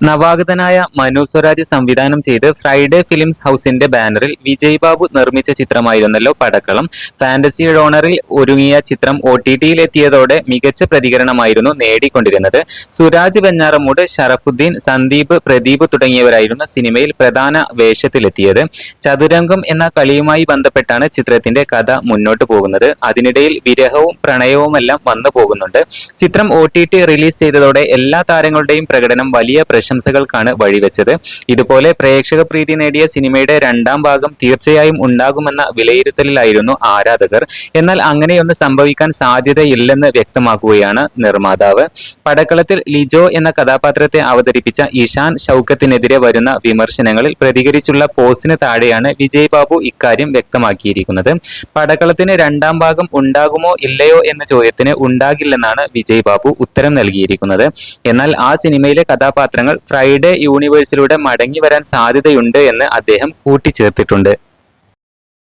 നവാഗതനായ മനു സ്വരാജ് സംവിധാനം ചെയ്ത് ഫ്രൈഡേ ഫിലിംസ് ഹൗസിന്റെ ബാനറിൽ വിജയ് ബാബു നിർമ്മിച്ച ചിത്രമായിരുന്നല്ലോ പടക്കളം. ഫാന്റസി ഡോണറിൽ ഒരുങ്ങിയ ചിത്രം ഒ ടി ടിയിൽ എത്തിയതോടെ മികച്ച പ്രതികരണമായിരുന്നു നേടിക്കൊണ്ടിരുന്നത്. സുരാജ് വെഞ്ഞാറമൂട് ഷറഫുദ്ദീൻ സന്ദീപ് പ്രദീപ് തുടങ്ങിയവരായിരുന്നു സിനിമയിൽ പ്രധാന വേഷത്തിലെത്തിയത്. ചതുരംഗം എന്ന കളിയുമായി ബന്ധപ്പെട്ടാണ് ചിത്രത്തിന്റെ കഥ മുന്നോട്ട് പോകുന്നത്. അതിനിടയിൽ വിരഹവും പ്രണയവുമെല്ലാം വന്നു പോകുന്നുണ്ട്. ചിത്രം ഒ റിലീസ് ചെയ്തതോടെ എല്ലാ താരങ്ങളുടെയും പ്രകടനം വലിയ പ്രശംസകൾക്കാണ് വഴിവെച്ചത്. ഇതുപോലെ പ്രേക്ഷക പ്രീതി നേടിയ സിനിമയുടെ രണ്ടാം ഭാഗം തീർച്ചയായും ഉണ്ടാകുമെന്ന വിലയിരുത്തലിലായിരുന്നു ആരാധകർ. എന്നാൽ അങ്ങനെയൊന്ന് സംഭവിക്കാൻ സാധ്യതയില്ലെന്ന് വ്യക്തമാക്കുകയാണ് നിർമ്മാതാവ്. പടക്കളത്തിൽ ലിജോ എന്ന കഥാപാത്രത്തെ അവതരിപ്പിച്ച ഇഷാൻ ഷൗക്കത്തിനെതിരെ വരുന്ന വിമർശനങ്ങളിൽ പ്രതികരിച്ചുള്ള പോസ്റ്റിന് താഴെയാണ് വിജയ് ബാബു ഇക്കാര്യം വ്യക്തമാക്കിയിരിക്കുന്നത്. പടക്കളത്തിന് രണ്ടാം ഭാഗം ഉണ്ടാകുമോ ഇല്ലയോ എന്ന ചോദ്യത്തിന് ഉണ്ടാകില്ലെന്നാണ് വിജയ് ബാബു ഉത്തരം നൽകിയിരിക്കുന്നത്. എന്നാൽ ആ സിനിമയിലെ കഥാപാത്രങ്ങൾ ഫ്രൈഡേ യൂണിവേഴ്സിലൂടെ മടങ്ങി വരാൻ സാധ്യതയുണ്ട് എന്ന് അദ്ദേഹം കൂട്ടിച്ചേർത്തിട്ടുണ്ട്.